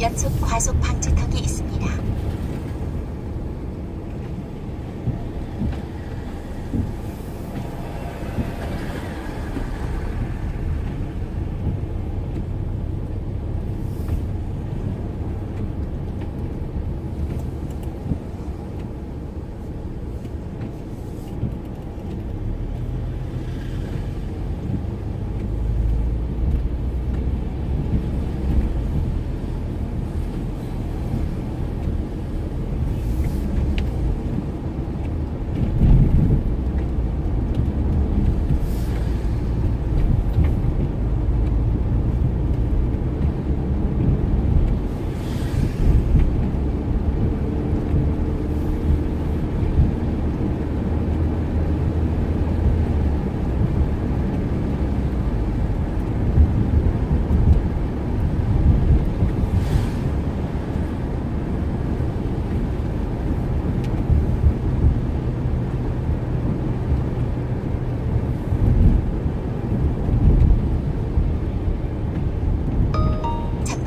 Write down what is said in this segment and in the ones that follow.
연속 과속 방지턱이 있습니다.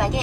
전방에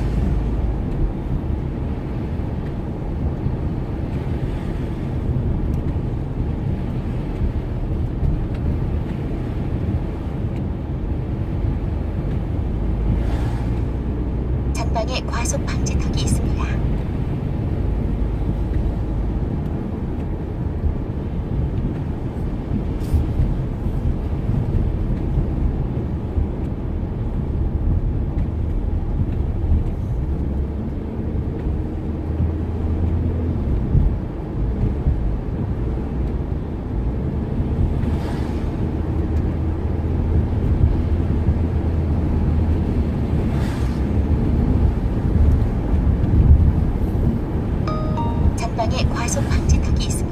전방에 과속 방지턱이 있습니다. 전방에 과속 방지턱이 있습니다.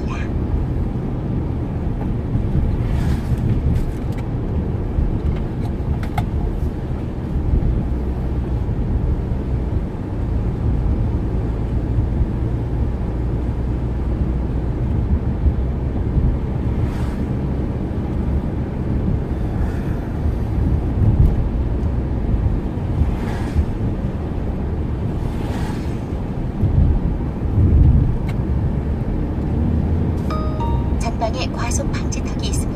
전방에 과속 방지턱이 있습니다.